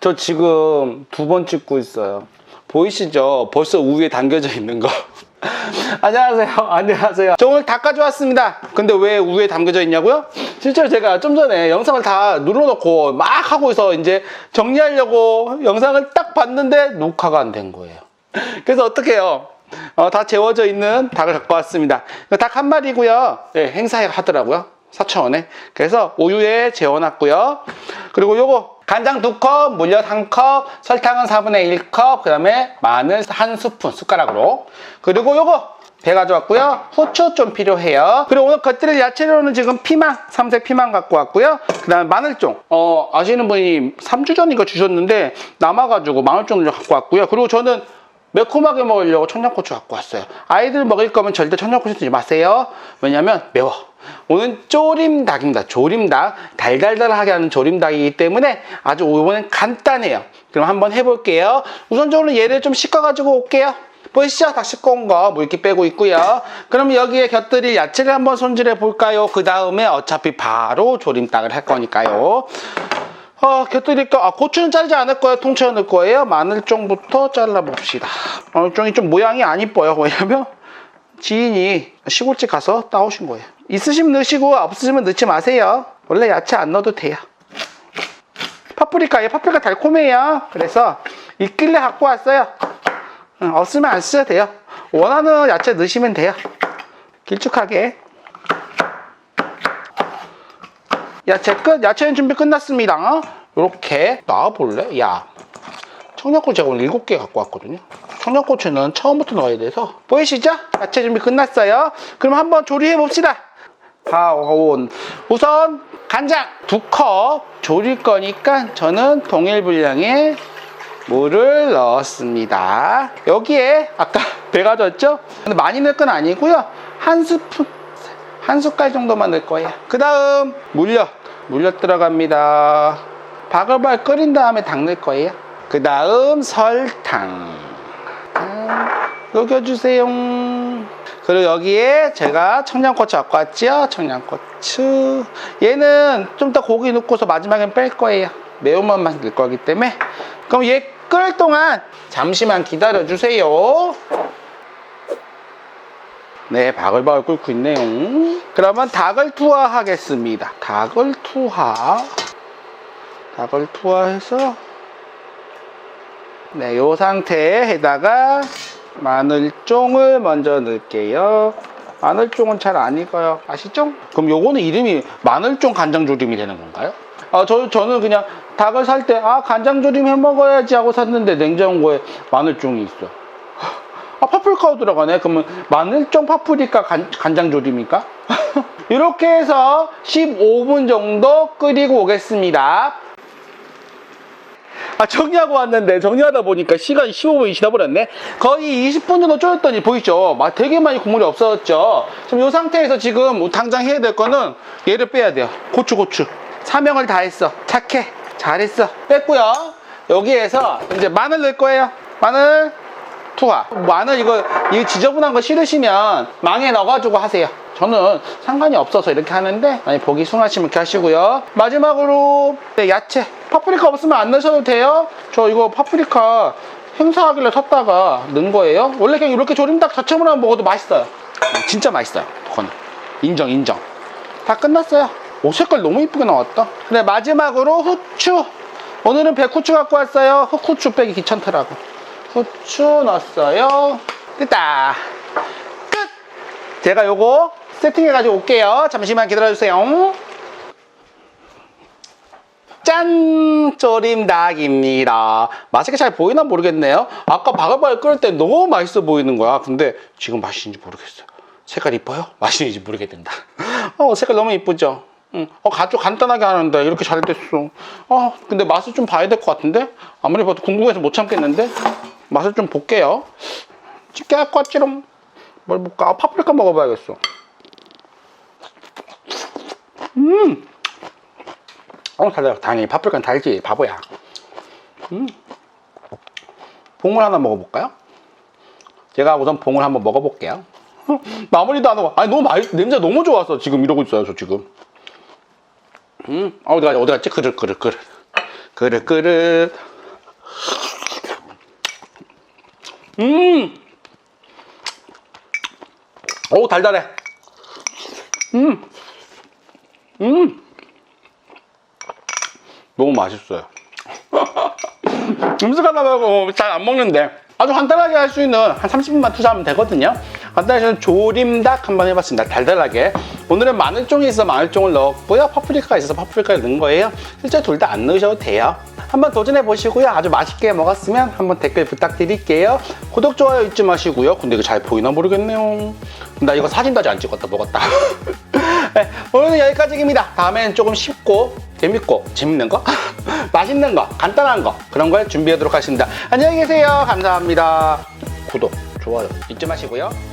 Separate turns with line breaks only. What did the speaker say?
저 지금 두 번 찍고 있어요. 보이시죠? 벌써 우유에 담겨져 있는 거. 안녕하세요. 안녕하세요. 저 오늘 다 가져왔습니다. 근데 왜 우유에 담겨져 있냐고요? 실제로 제가 좀 전에 영상을 다 눌러놓고 막 하고 있어 이제 정리하려고 영상을 딱 봤는데 녹화가 안 된 거예요. 그래서 어떻게 해요? 어, 다 재워져 있는 닭을 갖고 왔습니다. 닭 한 마리고요. 예, 행사에 하더라고요. 4,000원에. 그래서 우유에 재워놨고요. 그리고 요거 간장 2컵, 물엿 1컵, 설탕은 4분의 1컵, 그 다음에 마늘 한 스푼 숟가락으로. 그리고 요거 배 가져왔고요. 후추 좀 필요해요. 그리고 오늘 겉들일 야채로는 지금 피망, 삼색 피망 갖고 왔고요. 그 다음에 마늘종. 어, 아시는 분이 3주 전 이거 주셨는데 남아가지고 마늘종을 좀 갖고 왔고요. 그리고 저는 매콤하게 먹으려고 청양고추 갖고 왔어요. 아이들 먹을 거면 절대 청양고추 쓰지 마세요. 왜냐면 매워. 오늘 조림닭입니다. 조림닭. 달달달하게 하는 조림닭이기 때문에 아주 이번엔 간단해요. 그럼 한번 해볼게요. 우선적으로 얘를 좀 씻어가지고 올게요. 보이시죠? 닭 씻고 온 거 물기 빼고 있고요. 그럼 여기에 곁들일 야채를 한번 손질해 볼까요? 그 다음에 어차피 바로 조림닭을 할 거니까요. 어, 곁들일 거, 아, 고추는 자르지 않을 거예요. 통째로 넣을 거예요. 마늘종부터 잘라봅시다. 마늘종이 좀 모양이 안 이뻐요. 왜냐면 지인이 시골집 가서 따오신 거예요. 있으시면 넣으시고 없으시면 넣지 마세요. 원래 야채 안 넣어도 돼요. 파프리카, 얘 파프리카 달콤해요. 그래서 있길래 갖고 왔어요. 응, 없으면 안 쓰셔도 돼요. 원하는 야채 넣으시면 돼요. 길쭉하게. 야채 끝. 야채는 준비 끝났습니다. 이렇게 놔볼래? 야, 청양고추 제가 오늘 7개 갖고 왔거든요. 청양고추는 처음부터 넣어야 돼서 보이시죠? 야채 준비 끝났어요. 그럼 한번 조리해 봅시다. 파온 우선 간장 두컵 조릴 거니까 저는 동일 분량의 물을 넣었습니다. 여기에 아까 배 가 졌죠? 근데 많이 넣을 건 아니고요. 한 스푼 한 숟갈 정도만 넣을 거예요. 그 다음 물엿 물엿 들어갑니다. 바글바글 끓인 다음에 닭 넣을 거예요. 그 다음 설탕 아, 녹여주세요. 그리고 여기에 제가 청양고추 갖고 왔죠? 청양고추. 얘는 좀 더 고기 넣고서 마지막엔 뺄 거예요. 매운맛만 넣을 거기 때문에. 그럼 얘 끓을 동안 잠시만 기다려 주세요. 네, 바글바글 끓고 있네요. 그러면 닭을 투하하겠습니다. 닭을 투하. 닭을 투하해서 네, 요 상태에다가 마늘종을 먼저 넣을게요. 마늘종은 잘 안 익어요. 아시죠? 그럼 요거는 이름이 마늘종 간장조림이 되는 건가요? 아, 저, 저는 그냥 닭을 살 때, 아, 간장조림 해 먹어야지 하고 샀는데 냉장고에 마늘종이 있어. 아, 파프리카가 들어가네. 그러면 마늘종 파프리카 간, 간장 조림입니까? 이렇게 해서 15분 정도 끓이고 오겠습니다. 아, 정리하고 왔는데, 정리하다 보니까 시간이 15분이 지나버렸네? 거의 20분 정도 졸였더니, 보이죠? 막 되게 많이 국물이 없어졌죠? 지금 이 상태에서 지금 당장 해야 될 거는 얘를 빼야 돼요. 고추, 고추. 사명을 다 했어. 착해. 잘했어. 뺐고요. 여기에서 이제 마늘 넣을 거예요. 마늘. 투하. 마늘 이거, 이 지저분한 거 싫으시면 망에 넣어가지고 하세요. 저는 상관이 없어서 이렇게 하는데, 많이 보기 숭하시면 이렇게 하시고요. 마지막으로, 네, 야채. 파프리카 없으면 안 넣으셔도 돼요. 저 이거 파프리카 행사하길래 샀다가 넣은 거예요. 원래 그냥 이렇게 조림닭 자체로만 먹어도 맛있어요. 진짜 맛있어요. 그거는. 인정, 인정. 다 끝났어요. 오, 색깔 너무 이쁘게 나왔다. 네, 마지막으로 후추. 오늘은 백후추 갖고 왔어요. 흑후추 빼기 귀찮더라고. 후추 넣었어요. 됐다. 끝! 제가 요거 세팅해 가지고 올게요. 잠시만 기다려 주세요. 짠! 조림닭입니다. 맛있게 잘 보이나 모르겠네요. 아까 바글바글 끓을 때 너무 맛있어 보이는 거야. 근데 지금 맛있는지 모르겠어요. 색깔 이뻐요? 맛있는지 모르겠는다. 어, 색깔 너무 이쁘죠? 응. 어, 아주 간단하게 하는데 이렇게 잘 됐어. 어, 근데 맛을 좀 봐야 될 것 같은데? 아무리 봐도 궁금해서 못 참겠는데? 맛을 좀 볼게요. 집게 할것 같지롱. 뭘 볼까? 아, 파프리카 먹어봐야겠어. 음! 어, 달다. 당연히 파프리카는 달지. 바보야. 음. 봉을 하나 먹어볼까요? 제가 우선 봉을 한번 먹어볼게요. 마무리도 안 하고. 아니, 너무 맛, 냄새 너무 좋아서 지금 이러고 있어요, 저 지금. 음, 어, 어디 갔지? 어디 갔지? 그릇, 그릇, 그릇. 그릇, 그릇. 음! 오, 달달해. 음! 음! 너무 맛있어요. 음식 하나 말고 잘 안 먹는데 아주 간단하게 할 수 있는 한 30분만 투자하면 되거든요. 간단하게 저는 조림닭 한번 해봤습니다. 달달하게. 오늘은 마늘종이 있어 마늘종을 넣었고요. 파프리카가 있어서 파프리카를 넣은 거예요. 실제 둘 다 안 넣으셔도 돼요. 한번 도전해 보시고요. 아주 맛있게 먹었으면 한번 댓글 부탁드릴게요. 구독, 좋아요 잊지 마시고요. 근데 이거 잘 보이나 모르겠네요. 나 이거 아직 안 찍었다. 먹었다. 네, 오늘은 여기까지입니다. 다음엔 조금 쉽고 재밌고 재밌는 거, 맛있는 거, 간단한 거 그런 걸 준비하도록 하겠습니다. 안녕히 계세요. 감사합니다. 구독, 좋아요 잊지 마시고요.